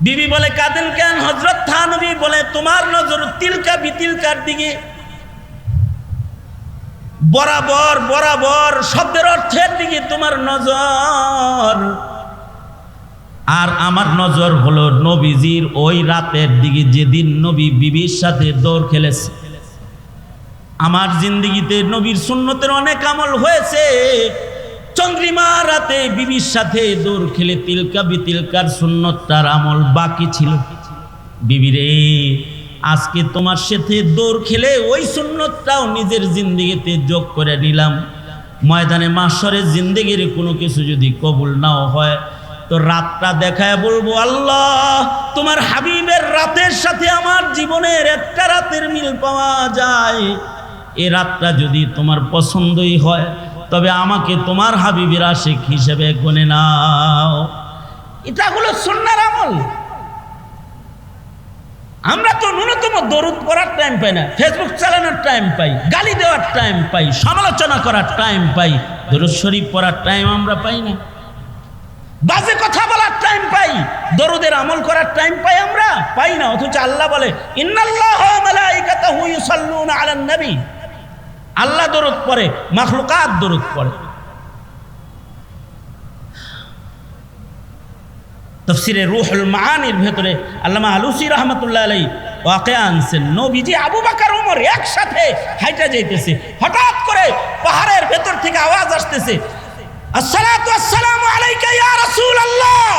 বিবি বলে, কাঁদেন কেন? হজরত থানবী বলে, তোমার নজর তিলকা বিতিলকার দিকে। বরাবর বরাবর, শব্দের অর্থের দিকে তোমার নজর। আর আমার নজর হলো নবীজির ওই রাতের দিকে, যেদিন নবী বিবির সাথে দৌড় খেলেছে। আমার জিন্দগিতে নবীর সুন্নতের অনেক আমল হয়েছে। চন্দ্রিমা রাতে বিবির সাথে দৌড় খেলে তিলকা বিতিলকার সুন্নতটার আমল বাকি ছিল। বিবিরে, আজকে তোমার সাথে দৌড় খেলে ওই সুন্নতটাও নিজের জিন্দগিতে যোগ করে নিলাম। ময়দানে মাসরের জিন্দগির কোনো কিছু যদি কবুল নাও হয়, তো রাতটা দেখায় বলব, আল্লাহ, তোমার হাবিবের রাতের সাথে আমার জীবনের একটা রাতের মিল পাওয়া যায়। এ রাতটা যদি তোমার পছন্দই হয় তবে আমাকে তোমার হাবিবের আশেখ হিসেবে গনে নাও। এটা হলো সন্ন্যার আমল। আমরা তো ন্যূনতম দরুদ পড়ার টাইম পাই না ফেসবুক চালানোর টাইম পাই, গালি দেওয়ার টাইম পাই, সমালোচনা করার টাইম পাই, দরুদ শরীফ পড়ার টাইম আমরা পাই না। বাজে কথা বলার টাইম পাই, দরুদের আমল করার টাইম পাই আমরা, পাই না, অথচ আল্লাহ বলে, ইন্নাল্লাহ মালাইকাতাহু ইউসাল্লুনা আলান নবী আল্লাহ দরুদ পড়ে, মাখলুকাত দরুদ পড়ে। তফসিরে রুহুল মাহানির ভেতরে আল্লামা আলুসি রহমতুল্লাহ আলাই ওয়াকে আনছেন, নবীজি আবু বাকার, উমর একসাথে হাইটা যাইতেছে। হঠাৎ করে পাহাড়ের ভেতর থেকে আওয়াজ আসতেছে আসসালামু আলাইকা ইয়া রাসূলুল্লাহ।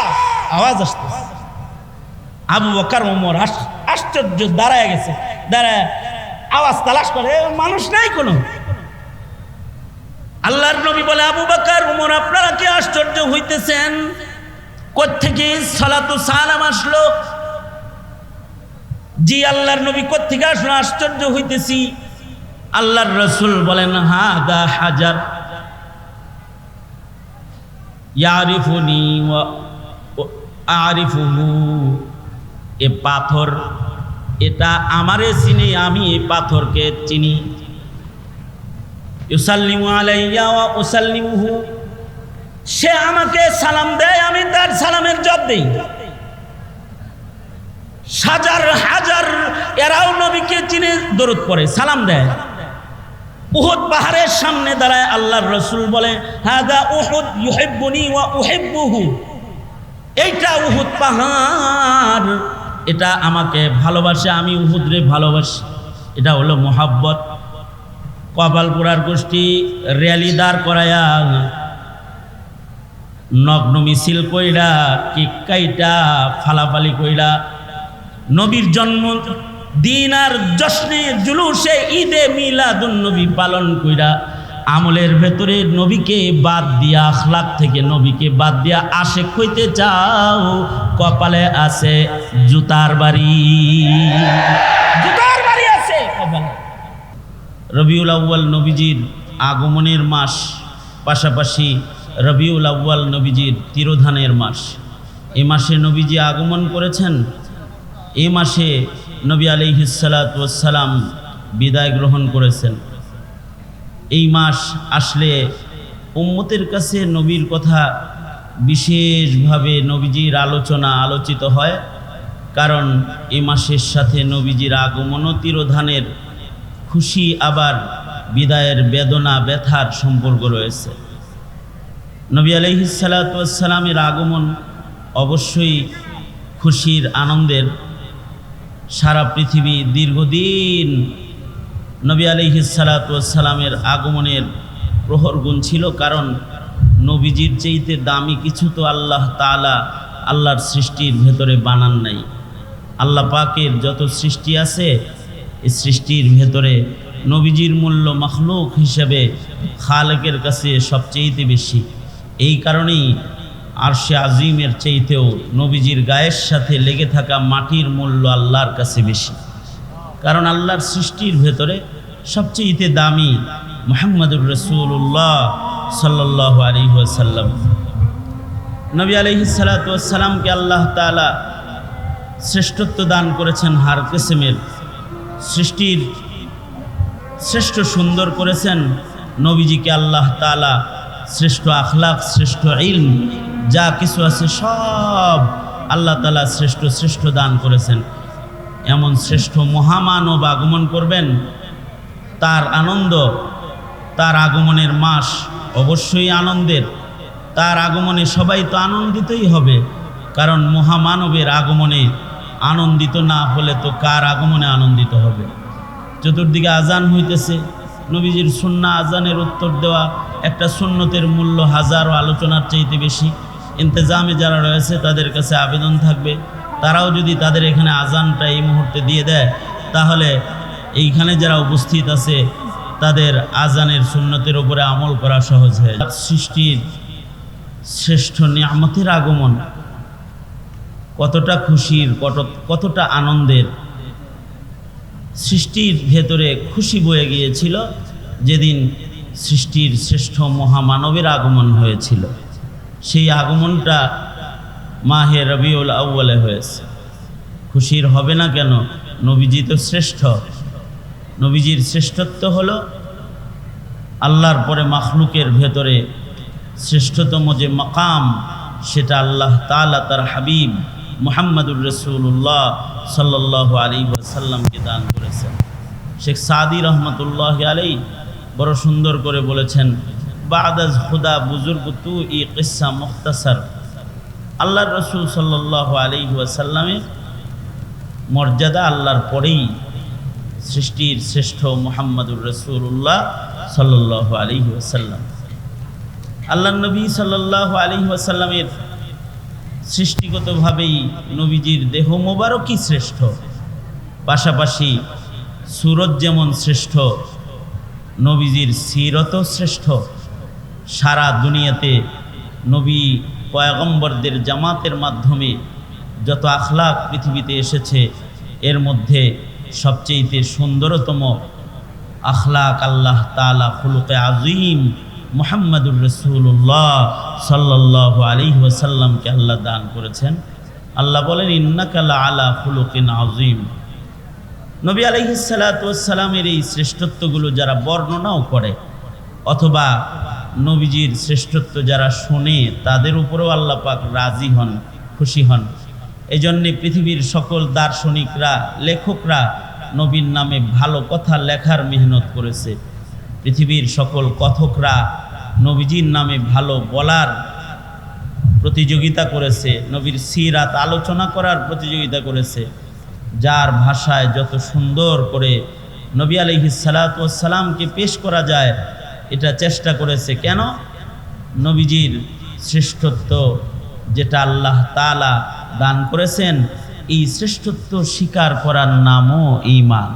আওয়াজ আসতেছে। আবু বকর ওমর আশ্চর্য, দাঁড়ায় গেছে। দাঁড়ায় আওয়াজ তালাশ করে মানুষ নাই কোনো। আল্লাহর নবী বলে, আবু বকর ওমর আপনারা কি আশ্চর্য হইতেছেন? কোত্থেকে সালাতু সালাম আসলো? জি, আল্লাহর নবী কোত্থেকে আসলো? আশ্চর্য হইতেছি। আল্লাহর রসুল বলেন হা দা হাজার। ইয়ারিফুনি আরিফুহু, এ পাথর এটা আমারে চিনি, আমি পাথরকে চিনি। সে আমাকে সালাম দেয়, আমি তার সালামের জব দেই। হাজার হাজার, এরাও নবীকে চিনে দরুদ পড়ে, সালাম দেয়। উহুদ পাহাড়ের সামনে দাঁড়ায় আল্লাহর রসুল বলে হাদা উহুদ ইউহিব্বুনি ওয়া উহিব্বুহু। এইটা উহুদ পাহাড়। এটা আমাকে ভালোবাসে, আমি উহুদরে ভালোবাসি। এটা হলো মোহাব্বত। কপালপুরার গোষ্ঠী র্যালি দাঁড় করায়া নগ্ন মিছিল কইরা, কেক কাইটা, ফালাফালি কইরা, নবীর জন্ম দিন আর জশ্নে জুলুসে ঈদে মিলাদুন নবী পালন কইরা আমলের ভেতরে নবীকে বাদ দিয়া আখলাক থেকে নবীকে বাদ দিয়া আশেক হইতে চাও কপালে আছে জুতার বাড়ি। জুতার বাড়ি আছে। কপালে। রবিউল আউ্য়াল নবীজির আগমনের মাস পাশাপাশি রবিউল আউ্য়াল নবীজির তিরোধানের মাস। এ মাসে নবীজি আগমন করেছেন। এ মাসে নবী আলিহিসালাতাম বিদায় গ্রহণ করেছেন। এই মাস আসলে উম্মতের কাছে নবীর কথা বিশেষভাবে নবীজির আলোচনা আলোচিত হয়, কারণ এ মাসের সাথে নবীজির আগমন তিরোধানের খুশি আবার বিদায়ের বেদনা, ব্যথার সম্পর্ক রয়েছে। নবী আলহিসাল্লামের আগমন অবশ্যই খুশির আনন্দের। সারা পৃথিবী দীর্ঘদিন নবী আলিহিসাল্লামের আগমনের প্রহর গুণ ছিল কারণ নবীজির চেয়েতে দামি কিছু তো আল্লাহ তালা আল্লাহর সৃষ্টির ভেতরে বানান নাই। আল্লাহ পাকের যত সৃষ্টি আছে এই সৃষ্টির ভেতরে নবীজির মূল্য মখলুক হিসেবে খালেকের কাছে সবচেয়েতে বেশি। এই কারণেই আরশে আজিমের চেইতেও নবীজির গায়ের সাথে লেগে থাকা মাটির মূল্য আল্লাহর কাছে বেশি। কারণ আল্লাহর সৃষ্টির ভেতরে সবচেয়ে দামি মোহাম্মদুর রসুল্লাহ সাল্লাহ আলী সাল্লাম নবী আলহি সালাতামকে আল্লাহ তালা শ্রেষ্ঠত্ব দান করেছেন হার কেসেমের। সৃষ্টির শ্রেষ্ঠ সুন্দর করেছেন নবীজিকে আল্লাহ তালা শ্রেষ্ঠ আখলাক, শ্রেষ্ঠ ইলম, যা কিছু আছে সব আল্লাহ তালা শ্রেষ্ঠ শ্রেষ্ঠ দান করেছেন। এমন শ্রেষ্ঠ মহামানব আগমন করবেন, তার আনন্দ, তার আগমনের মাস অবশ্যই আনন্দের। তার আগমনে সবাই তো আনন্দিতই হবে, কারণ মহামানবের আগমনে আনন্দিত না হলে তো কার আগমনে আনন্দিত হবে? চতুর্দিকে আজান হইতেছে, নবীজির সুন্না আজানের উত্তর দেওয়া একটা সুন্নতের মূল্য হাজারো আলোচনার চাইতে বেশি। ইন্তজামে যারা রয়েছে তাদের কাছে আবেদন থাকবে তারাও যদি তাদের এখানে আজানটা এই মুহূর্তে দিয়ে দেয়, তাহলে এইখানে যারা উপস্থিত আছে, তাদের আজানের সুন্নতের উপরে আমল করা সহজ হয়ে। সৃষ্টির শ্রেষ্ঠ নিয়ামতের আগমন কতটা খুশির, কত কতটা আনন্দের সৃষ্টির ভেতরে খুশি বয়ে গিয়েছিল যেদিন সৃষ্টির শ্রেষ্ঠ মহামানবের আগমন হয়েছিল সেই আগমনটা মাহে রবিউল আউ্বালে হয়েছে। খুশির হবে না কেন? নবীজি তো শ্রেষ্ঠ। নবীজির শ্রেষ্ঠত্ব হলো আল্লাহর পরে মাখলুকের ভেতরে শ্রেষ্ঠতম যে মাকাম, সেটা আল্লাহ তালা তার হাবিব মোহাম্মদুর রসুল্লাহ সাল্লাহ আলী সাল্লামকে দান করেছেন। শেখ সাদি রহমতুল্লাহ আলী বড় সুন্দর করে বলেছেন, বাদাজ খুদা বুজুর্গ তু ই কিসা মুখতাসার। আল্লাহ রসুল সাল্লাহ আলী ওয়াসাল্লামের মর্যাদা আল্লাহর পরেই সৃষ্টির শ্রেষ্ঠ মোহাম্মদুর রসুল্লাহ সাল্লাহ আলী ওয়াসাল্লাম। আল্লাহ নবী সাল্লাহ আলী ওয়াসাল্লামের সৃষ্টিগতভাবেই নবীজির দেহ মোবারকই শ্রেষ্ঠ। পাশাপাশি সুরত যেমন শ্রেষ্ঠ, নবীজির সিরত শ্রেষ্ঠ। সারা দুনিয়াতে নবী পয়গম্বরদের জামাতের মাধ্যমে যত আখলাক পৃথিবীতে এসেছে, এর মধ্যে সবচেয়েতে সুন্দরতম আখলাক আল্লাহ তালা খুলুকে আজিম মোহাম্মদুর রসুল্লাহ সাল্লাহ আলী ওসাল্লামকে আল্লাহ দান করেছেন। আল্লাহ বলেন ইন্নাকাল্লা আলা খুলুকিন আজিম নবী আলহিসাল্লামের এই শ্রেষ্ঠত্বগুলো যারা বর্ণনাও করে, অথবা নবীজির শ্রেষ্ঠত্ব যারা শোনে, তাদের উপরেও আল্লাহ পাক রাজি হন, খুশি হন। এই জন্যে পৃথিবীর সকল দার্শনিকরা, লেখকরা নবীর নামে ভালো কথা লেখার মেহনত করেছে। পৃথিবীর সকল কথকরা নবীজির নামে ভালো বলার প্রতিযোগিতা করেছে, নবীর সিরাত আলোচনা করার প্রতিযোগিতা করেছে, যার ভাষায় যত সুন্দর করে নবী আলহি সালাতামকে পেশ করা যায় এটা চেষ্টা করেছে কেন? নবীজির শ্রেষ্ঠত্ব যেটা আল্লাহ তালা দান করেছেন, এই শ্রেষ্ঠত্ব স্বীকার করার নামও ইমান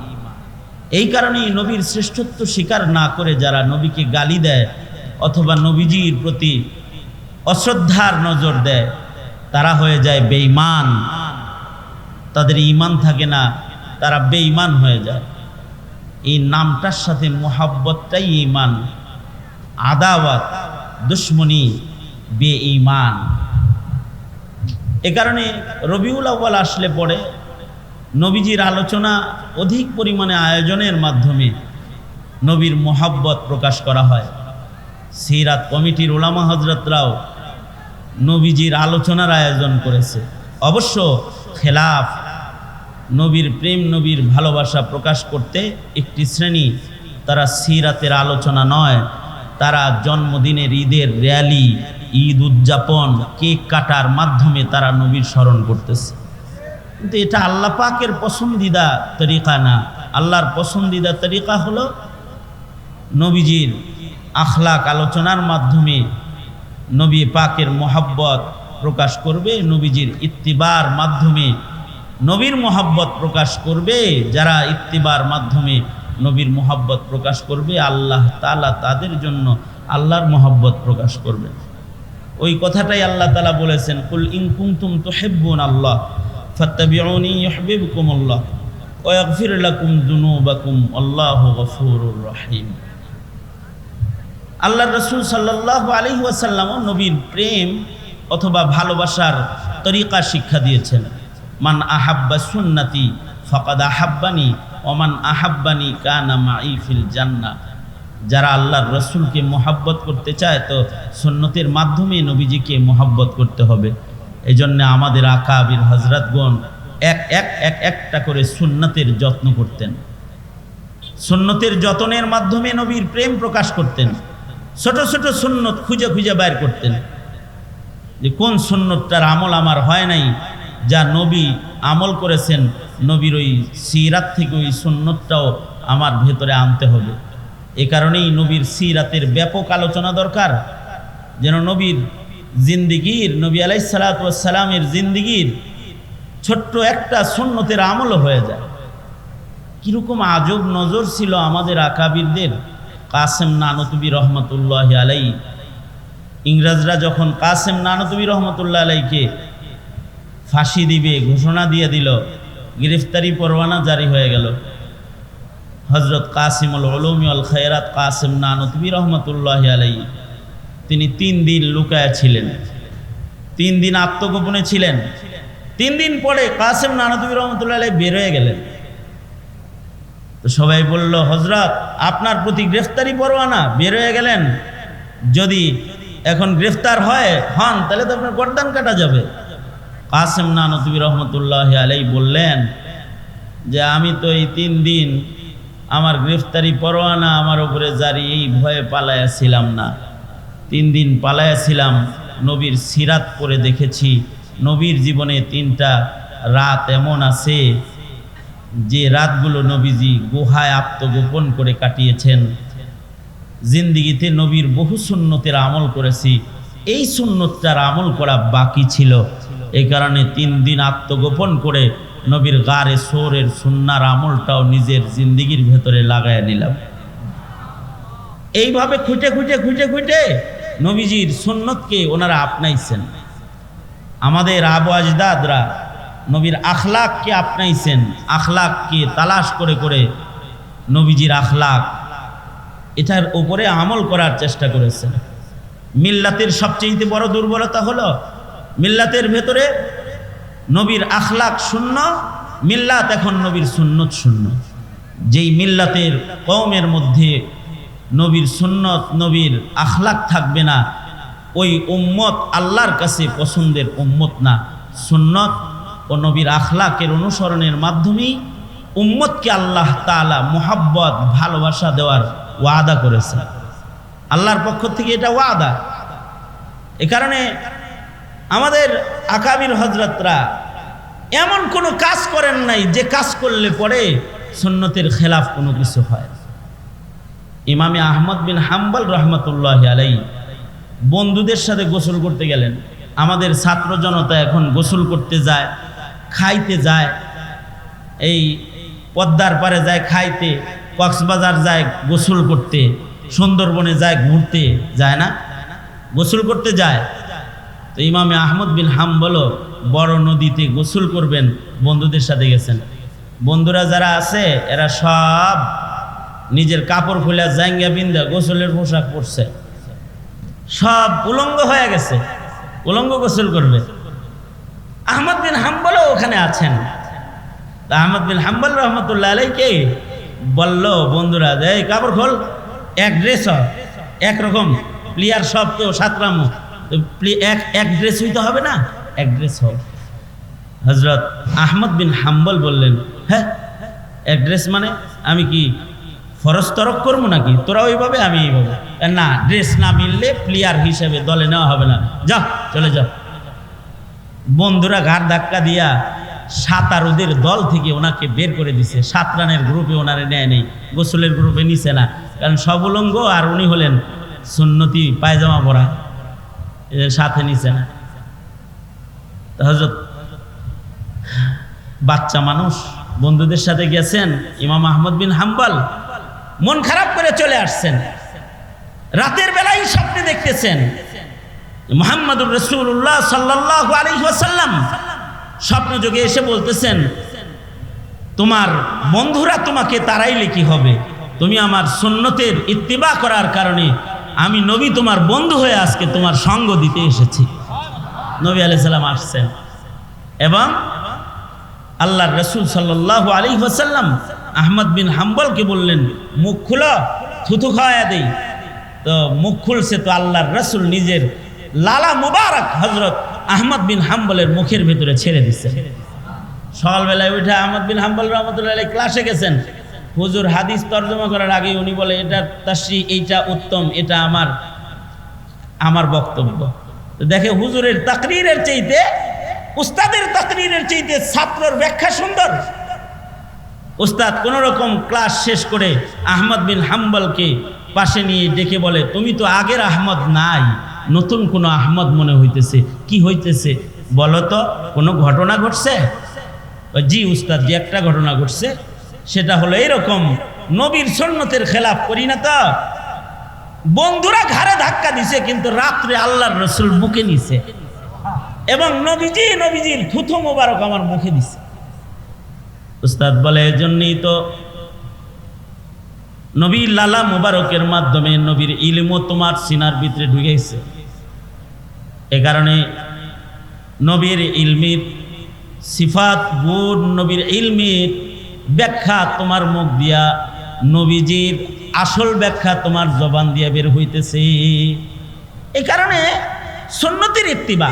এই কারণেই নবীর শ্রেষ্ঠত্ব স্বীকার না করে যারা নবীকে গালি দেয় অথবা নবীজির প্রতি অশ্রদ্ধার নজর দেয়, তারা হয়ে যায় বেঈমান। তাদের ইমান থাকে না, তারা বেঈমান হয়ে যায়। এই নামটার সাথে মোহাব্বতটাই ইমান আদাওয়াত, দুশ্মনী বে ইমান এ কারণে রবিউল আউ্বাল আসলে পরে নবীজির আলোচনা অধিক পরিমাণে আয়োজনের মাধ্যমে নবীর মোহাব্বত প্রকাশ করা হয়। সিরাত কমিটির ওলামা হজরতরাও নবীজির আলোচনার আয়োজন করেছে। অবশ্য খেলাফ নবীর প্রেম, নবীর ভালোবাসা প্রকাশ করতে একটি শ্রেণি তারা সিরাতের আলোচনা নয় তারা জন্মদিনের ঈদের র্যালি, ঈদ উদযাপন, কেক কাটার মাধ্যমে তারা নবীর স্মরণ করতেছে। কিন্তু এটা আল্লাহ পাকের পছন্দিদা তরিকা না। আল্লাহর পছন্দিদা তরিকা হলো নবীজির আখলাক আলোচনার মাধ্যমে নবী পাকের মোহাব্বত প্রকাশ করবে, নবীজির ইত্তিবার মাধ্যমে নবীর মোহাব্বত প্রকাশ করবে, যারা ইত্তিবার মাধ্যমে নবীর মোহাব্বত প্রকাশ করবে, আল্লাহ তালা তাদের জন্য আল্লাহর মোহাব্বত প্রকাশ করবে। ওই কথাটাই আল্লাহ তালা বলেছেন, কুল ইনকুম তো হেব্বুন আল্লাহ, ফত্তাবিউনি ইহবিবকুম দুনুবাকুম আল্লাহু গফুরুর রহিম। আল্লাহ রসুল সাল্লাহ আলী ওয়াসাল্লাম নবীর প্রেম অথবা ভালোবাসার তরিকা শিক্ষা দিয়েছেন। মান আহাব্বা সুন্নাতি, ফকাদ আহাব্বানি ওমান আহাব্বানি কানা মাইফিল জান্না যারা আল্লাহর রসুলকে মোহাব্বত করতে চায়, তো সুন্নতের মাধ্যমে নবীজিকে মোহাব্বত করতে হবে। এই জন্য আমাদের আকাবির হজরতগণ এক এক এক, একটা করে সুন্নতের যত্ন করতেন। সুন্নতের যতনের মাধ্যমে নবীর প্রেম প্রকাশ করতেন। ছোট ছোট সুন্নত খুঁজে খুঁজে বাইর করতেন। যে কোন সুন্নতটার আমল আমার হয় নাই, যা নবী আমল করেছেন নবীর ওই সিরাত থেকে ওই সুন্নতটাও আমার ভেতরে আনতে হবে। এ কারণেই নবীর সিরাতের ব্যাপক আলোচনা দরকার। যেন নবীর জিন্দিগির, নবী আলাইসালামের জিন্দিগির ছোট্ট একটা সুন্নতের আমলও হয়ে যায়। কীরকম আজব নজর ছিল আমাদের আকাবিরদের। কাসেম নানতুবি রহমতুল্লাহ আলাই ইংরেজরা যখন কাসেম নানতুবি রহমতুল্লাহ আলাইকে ফাঁসি দিবে, ঘোষণা দিয়ে দিল গ্রেফতারি পরোয়ানা জারি হয়ে গেল। হজরত কাসিমুল আল খৈরাত কাসেম নানতুবি রহমতুল্লাহ আলাই তিনি তিন দিন লুকায়া ছিলেন। তিন দিন আত্মগোপনে ছিলেন। তিন দিন পরে কাসেম নানতুবি রহমতুল্লাহ আলাই বের হয়ে গেলেন। তো সবাই বলল হজরত আপনার প্রতি গ্রেফতারি পরোয়ানা, বের হয়ে গেলেন? যদি এখন গ্রেফতার হয়, হন, তাহলে তো আপনার গরদান কাটা যাবে। কাসেম নানতুবি রহমতুল্লাহ আলাই বললেন যে, আমি তো এই তিন দিন আমার গ্রেফতারি পরোয়ানা আমার উপরে জারি এই ভয়ে পালাইয়াছিলাম না। তিন দিন পালাইয়াছিলাম, নবীর সিরাত পরে দেখেছি। নবীর জীবনে তিনটা রাত এমন আছে যে, রাতগুলো নবীজি গুহায় আত্মগোপন করে কাটিয়েছেন। জিন্দিগিতে নবীর বহু সুন্নতের আমল করেছি। এই সুন্নতটার আমল করা বাকি ছিল। এই কারণে তিন দিন আত্মগোপন করে নবীর গারে সোরের সুন্নার আমলটাও নিজের জিন্দিগির ভেতরে লাগায় নিলাম। এইভাবে খুঁটে খুঁটে খুঁটে খুঁটে নবীজির সুন্নতকে ওনারা আপনাইছেন। আমাদের আবু আজদাদরা নবীর আখলাককে আপনাইছেন। আখলাককে তালাশ করে করে নবীজির আখলাক এটার উপরে আমল করার চেষ্টা করেছেন। মিল্লাতের সবচেয়ে বড় দুর্বলতা হলো মিল্লাতের ভেতরে নবীর আখলাক শূন্য, মিল্লাত এখন নবীর সুন্নত শূন্য। যেই মিল্লাতের কওমের মধ্যে নবীর সুন্নত, নবীর আখলাক থাকবে না, ওই উম্মত আল্লাহর কাছে পছন্দের উম্মত না। সুন্নত ও নবীর আখলাকের অনুসরণের মাধ্যমেই উম্মতকে আল্লাহ তালা মোহাব্বত, ভালোবাসা দেওয়ার ওয়াদা করেছে। আল্লাহর পক্ষ থেকে এটা ওয়াদা। এ কারণে আমাদের আকাবির হজরতরা এমন কোনো কাজ করেন নাই যে কাজ করলে পরে সুন্নতের খেলাফ কোনো কিছু হয় ইমামে আহমদ বিন হাম্বল রহমতুল্লাহ আলাই বন্ধুদের সাথে গোসল করতে গেলেন। আমাদের ছাত্র জনতা এখন গোসল করতে যায়, খাইতে যায়, এই পদ্মার পারে যায় খাইতে, কক্সবাজার যায় গোসল করতে, সুন্দরবনে যায় ঘুরতে, যায় না? গোসল করতে যায়। তো ইমামে আহমদ বিন হাম বলো বড় নদীতে গোসল করবেন, বন্ধুদের সাথে গেছেন। বন্ধুরা যারা আছে, এরা সব নিজের কাপড় খুলে জাঙ্গা বিন্দা গোসলের পোশাক পরছে। সব উলঙ্গ হয়ে গেছে, উলঙ্গ গোসল করবে। আহমদ বিন হাম্বলও ওখানে আছেন। আহমদ বিন হাম্বল রহমতুল্লাহ আলাইকে বলল, বন্ধুরা যে কাপড় খোল, এক ড্রেস একরকম প্লেয়ার সব তো সাতরামো। এক এক ড্রেস হইতে হবে না? এক ড্রেস হোক হজরত আহমদ বিন হাম্বল বললেন হ্যাঁ এক ড্রেস মানে আমি কি ফরজ তরক করব নাকি? তোরা ওইভাবে, আমি এইভাবে। না ড্রেস না মিললে প্লেয়ার হিসেবে দলে নেওয়া হবে না। যা চলে যাও। বন্ধুরা ঘাট ধাক্কা দিয়া সাঁতারুদের দল থেকে ওনাকে বের করে দিছে। সাত রানের গ্রুপে ওনারে নেয় নেই, গোসলের গ্রুপে নিছে না। কারণ সব উলঙ্গ আর উনি হলেন সুন্নতি পায়জামা পরা। সাথে নিছে না। হজরত বাচ্চা মানুষ বন্ধুদের সাথে গেছেন, ইমাম আহমদ বিন হাম্বাল, মন খারাপ করে চলে আসছেন। রাতের বেলায় স্বপ্নে দেখতেছেন মোহাম্মদুর রসুল্লাহ সাল্লাহ আলী স্বপ্ন যোগে এসে বলতেছেন, তোমার বন্ধুরা তোমাকে তারাইলে কি হবে। তুমি আমার সুন্নতের ইত্তিবা করার কারণে আমি নবী তোমার বন্ধু হয়ে আজকে তোমার সঙ্গ দিতে এসেছি। নবী আলাইসাল্লাম আসছেন। এবং আল্লাহর রসুল সাল্লাহ আলী ওয়াসাল্লাম আহমদ বিন হাম্বলকে বললেন, মুখ খুলো, থুথু খাওয়া দেই তো মুখ খুলছে তো আল্লাহর রসুল নিজের লালা মুবারক হজরত আহমদ বিন হাম্বলের মুখের ভেতরে ছেড়ে দিচ্ছে সকালবেলায় উঠে আহমদ বিন হাম্বল রহমতুল্লাহ ক্লাসে গেছেন। হুজুর হাদিস তর্জমা করার আগে উনি বলে, এটা তাশ্রী এইটা উত্তম, এটা আমার আমার বক্তব্য। দেখে হুজুরের তাকরিরের চাইতে, উস্তাদের তাকরিরের চাইতে ছাত্রর ব্যাখ্যা সুন্দর। উস্তাদ কোন রকম ক্লাস শেষ করে আহমদ বিন হাম্বলকে পাশে নিয়ে ডেকে বলে, তুমি তো আগের আহমদ নাই, নতুন কোনো আহমদ মনে হইতেছে। কি হইতেছে? বলো তো, কোনো ঘটনা ঘটছে? জি উস্তাদ যে একটা ঘটনা ঘটছে। সেটা হলো এরকম। নবীর সন্ন্যতের খেলাফ করি না তো। বন্ধুরা ঘাড়ে ধাক্কা দিছে, কিন্তু রাত্রে আল্লাহর রসুল বুকে নিছে। এবং নবীজি, নবীজির থুথু মোবারক আমার মুখে দিছে। উস্তাদ বলে, এজন্যই তো নবীর লালা মোবারকের মাধ্যমে নবীর ইলমও তোমার সিনার ভিতরে ঢুকেছে। এ কারণে নবীর ইলমির সিফাত গুণ, নবীর ইলমির ব্যাখ্যা তোমার মুখ দিয়া, নবীজির আসল ব্যাখ্যা তোমার জবান দিয়া বের হইতেছে। এই কারণে সন্ন্যতির ইত্তিবা,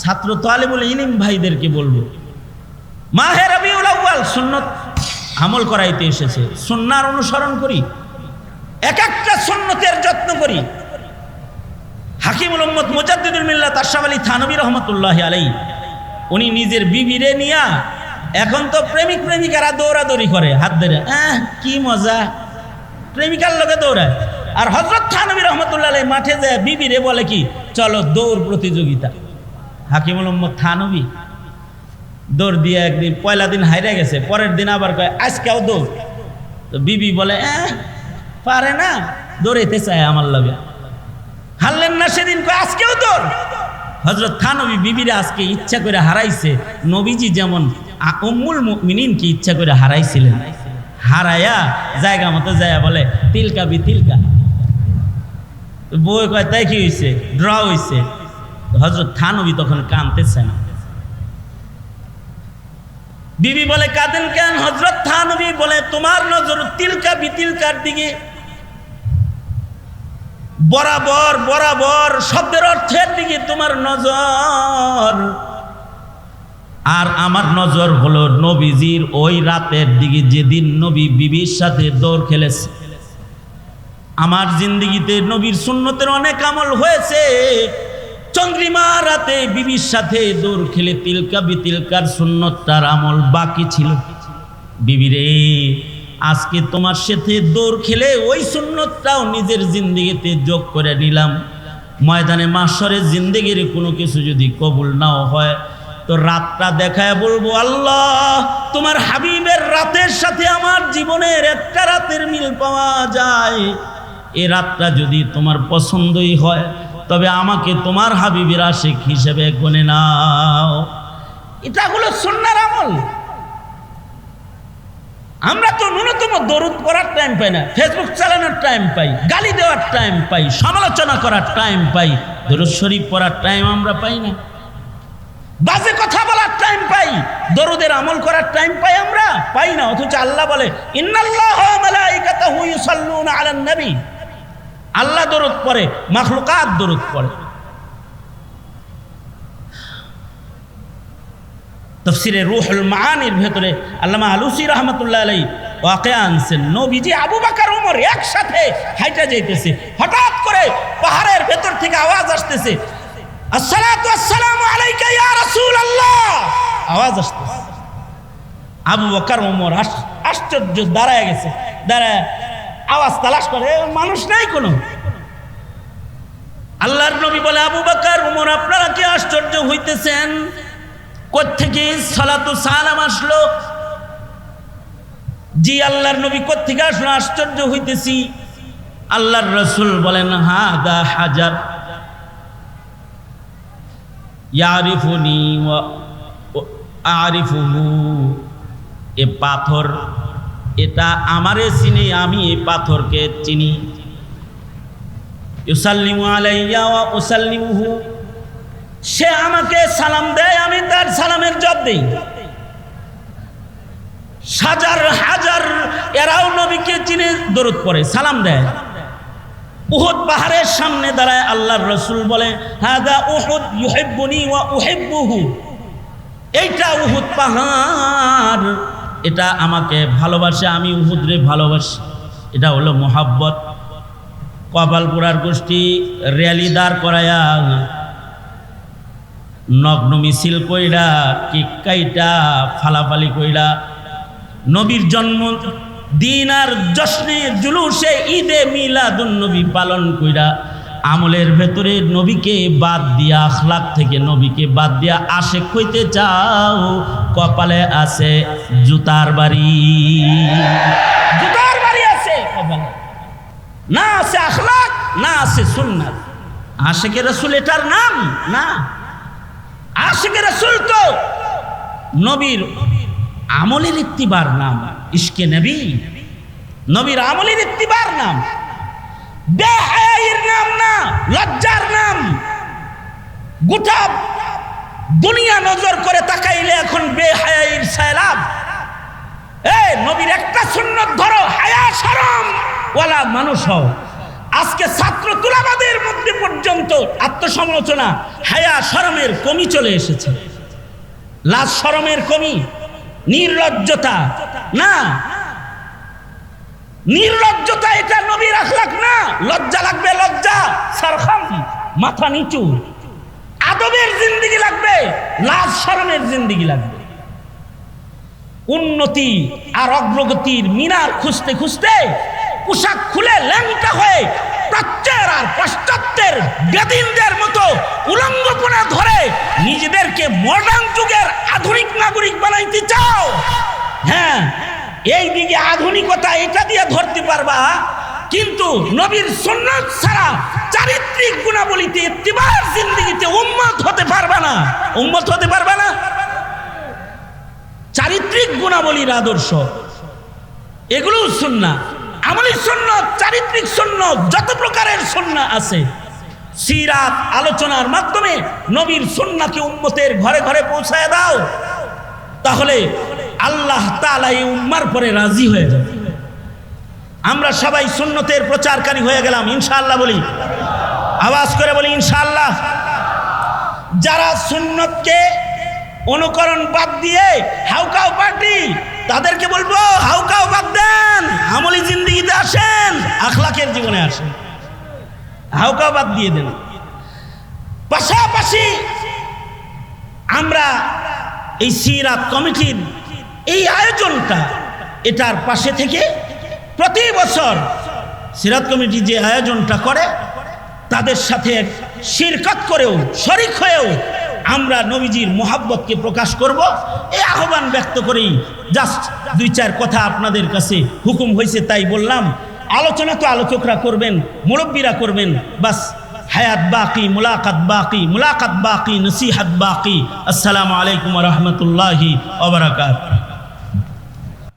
ছাত্র তালেবুল ইলিম ভাইদেরকে বলব, মাহে রবিউল সুন্নত আমল করাইতে এসেছে, সুন্নার অনুসরণ করি, এক একটা সুন্নতের যত্ন করি। হাকিমুল মুজাদ্দিদুল মিল্লাত আশরাফ আলী থানবী রহমতুল্লাহ আলাই উনি নিজের বিবিরে নিয়া এখন তো প্রেমিক প্রেমিকারা দৌড়াদৌড়ি করে হাত ধরে আহ কি মজা। প্রেমিকার লোকে দৌড়ায়। আর হজরত থানবী রহমতুল্লাহ মাঠে যায় বিবিরে বলে কি চলো দৌড় প্রতিযোগিতা। হাকিমুল উম্মত থানবী দৌড় দিয়ে একদিন পয়লা দিন হাইরে গেছে পরের দিন আবার কয় আজকেও দৌড়। তো বিবি বলে "আহ, পারে না দৌড়াইতে চায় আমার লগে। হারলেন না সেদিন কয় আজকেও দৌড়। হজরত থানবী বিবিরা আজকে ইচ্ছা করে হারাইছে নবীজি যেমন উম্মুল মিনিনকে ইচ্ছা করে হারাইছিলেন? হারায়া জায়গা মতো যায়, বলে, তিলকা বি তিলকা। বই কয়, তাই কি হয়েছে ড্র হয়েছে হজরত থানবী তখন কানতেছে না। বিবি বলে, কাঁদেন কেন? হজরত থানবী বলে, তোমার নজর তিলকা বিতিলকার দিকে। বরাবর বরাবর শব্দের অর্থের দিকে তোমার নজর। আর আমার নজর হলো নবীজির ওই রাতের দিকে যেদিন নবী বিবির সাথে দৌড় খেলেছে। আমার জিন্দিগিতে নবীর সুন্নতের অনেক আমল হয়েছে। চন্দ্রিমা রাতে বিবির সাথে দৌড় খেলে তিলকা বিতিলকার সুন্নতটার আমল বাকি ছিল। বিবিরে, আজকে তোমার সাথে দৌড় খেলে ওই সুন্নতটাও নিজের জিন্দিগিতে যোগ করে নিলাম। ময়দানে মাসরের জিন্দিগির কোনো কিছু যদি কবুল নাও হয় তো রাতটা দেখায় বলব, আল্লাহ, তোমার হাবিবের রাতের সাথে আমার জীবনের একটা রাতের মিল পাওয়া যায়। এ রাতটা যদি তোমার পছন্দই হয়, তবে আমাকে তোমার হাবিবের আশেক হিসেবে গনে নাও। এটা হলো সন্ন্যার আমল। আমরা তো ন্যূনতম দরুদ পড়ার টাইম পাই না ফেসবুক চালানোর টাইম পাই, গালি দেওয়ার টাইম পাই, সমালোচনা করার টাইম পাই, দরুদ শরীফ পড়ার টাইম আমরা পাই না। বাজে কথা বলার টাইম পাই, দরুদের আমল করার টাইম পাই আমরা, পাই না, অথচ আল্লাহ বলে আল্লাহ দরুদ পড়ে, মাখলুকাত দরুদ পড়ে। তফসিরে রুহুল মানির ভেতরে আল্লামা আলুসি রহমতুল্লাহ আলাই ওয়াকে আনছেন, নবীজি আবু বাকার, উমর একসাথে হাইটা যাইতেছে। হঠাৎ করে পাহাড়ের ভেতর থেকে আওয়াজ আসতেছে। আসসালামু আওয়াজ আবু আশ্চর্য দাঁড়ায় গেছে। দাঁড়ায়, আওয়াজ তালাশ করে মানুষ নাই কোনো? আল্লাহর নবী বলে, আবু আপনারা কি আশ্চর্য হইতেছেন? কোত্থেকে সালাতু সালাম আসলো? জি, আল্লাহর নবী কোত্থেকে আসলো? আশ্চর্য হইতেছি। আল্লাহর রসুল বলেন হা দা হাজার। ইয়ারিফুনি এ পাথর, এটা আমারে চিনি আমি এই পাথরকে চিনি। ইউসাল্লিমু আলাইয়া সে আমাকে সালাম দেয়, আমি তার সালামের জব দেই। হাজার হাজার এরাও নবীকে চিনে দরুদ পড়ে, সালাম দেয়। উহুদ পাহাড়ের সামনে দাঁড়ায় আল্লাহর রসুল বলে, হাদা উহুদ ইউহিব্বুনি ওয়া উহিব্বুহু। এইটা উহুদ পাহাড়। এটা আমাকে ভালোবাসে, আমি উহুদরে ভালোবাসি। এটা হলো মোহাব্বত। কপালপুরার গোষ্ঠী র্যালি দাঁড় করায়া নগ্ন মিছিল কইরা কেক কাইটা ফালাফালি কইরা, নবীর জন্ম দিন আর জশ্নে জুলুসে ঈদে মিলাদুন নবী পালন কইরা আমলের ভেতরে নবীকে বাদ দিয়া, আখলাক থেকে নবীকে বাদ দিয়া আশেক হইতে চাও, কপালে আছে জুতার বাড়ি। জুতার বাড়ি আছে না আছে আখলাক, না আছে সুন্নাত। আশেকের রসুল এটার নাম? না। আশেকের রসুল তো নবীর আমলের ইত্তিবার নাম। ইশকে নবী। নবীর আমলের ইত্তিবার নাম। বেহায়ের নাম না, লজ্জার নাম। গোটা দুনিয়া নজর করে তাকাইলে এখন বেহায়ের সায়লাভ এ নবীর একটা সুন্নত ধরো, হায়া শরম। ওয়ালা মানুষ হও। আজকে ছাত্র তুলাবাদের মধ্যে পর্যন্ত আত্মসমালোচনা, হায়া শরমের কমি চলে এসেছে। লাজ শরমের কমি, নির্লজ্জতা না। নির্লজ্জতা এটা নবীর আখলাক না। লজ্জা লাগবে, লজ্জা। সারখাম, মাথা নিচু। আদবের জিন্দিগি লাগবে, লাজ শরমের জিন্দিগি লাগবে। উন্নতি আর অগ্রগতির মিনার খুঁজতে খুঁজতে পোশাক খুলে ল্যাংটা হয়ে প্রাচ্যের আর পাশ্চাত্যের বেদিনদের মতো উলঙ্গপনা ধরে নিজেদেরকে মডার্ন যুগের আধুনিক নাগরিক বানাইতে চাও। হ্যাঁ এই দিকে আধুনিকতা এটা দিয়ে ধরতে পারবা, কিন্তু নবীর সুন্নাত ছাড়া চারিত্রিক গুণাবলীতে ইত্তিবার জিন্দিগিতে উম্মত হতে পারবা না। উম্মত হতে পারবা না। চারিত্রিক গুণাবলীর আদর্শ এগুলো সুন্না আমলি শূন্য চারিত্রিক শূন্য যত প্রকারের সন্না আছে, সিরাত আলোচনার মাধ্যমে নবীর সুন্নাকে উম্মতের ঘরে ঘরে পৌঁছায় দাও। তাহলে আল্লাহ তাআলা এই উম্মার পরে রাজি হয়ে যাবে। আমরা সবাই সুন্নতের প্রচারকারী হয়ে গেলাম, ইনশাআল্লাহ বলি। আওয়াজ করে বলি, ইনশাআল্লাহ। যারা সুন্নতকে অনুকরণ বাদ দিয়ে হাউকাও পার্টি তাদেরকে বলব হাউকাও বাদ দেন, আমলি জিন্দিগিতে আসেন, আখলাকের জীবনে আসেন। হাউকাও বাদ দিয়ে দেন। পাশাপাশি আমরা এই সিরাত কমিটির এই আয়োজনটা এটার পাশে থেকে প্রতি বছর সিরাত কমিটি যে আয়োজনটা করে, তাদের সাথে শিরকত করেও, শরিক হয়েও আমরা নবীজির মোহাব্বতকে প্রকাশ করব। এই আহ্বান ব্যক্ত করেই জাস্ট দুই চার কথা আপনাদের কাছে হুকুম হয়েছে তাই বললাম। আলোচনা তো আলোচকরা করবেন, মুরব্বীরা করবেন, বাস হায়াত বাকি, মুলাকাত বাকি মুলাকাত বাকি, নসিহাত বাকি। আসসালামু আলাইকুম রহমতুল্লাহি ওবরাকাত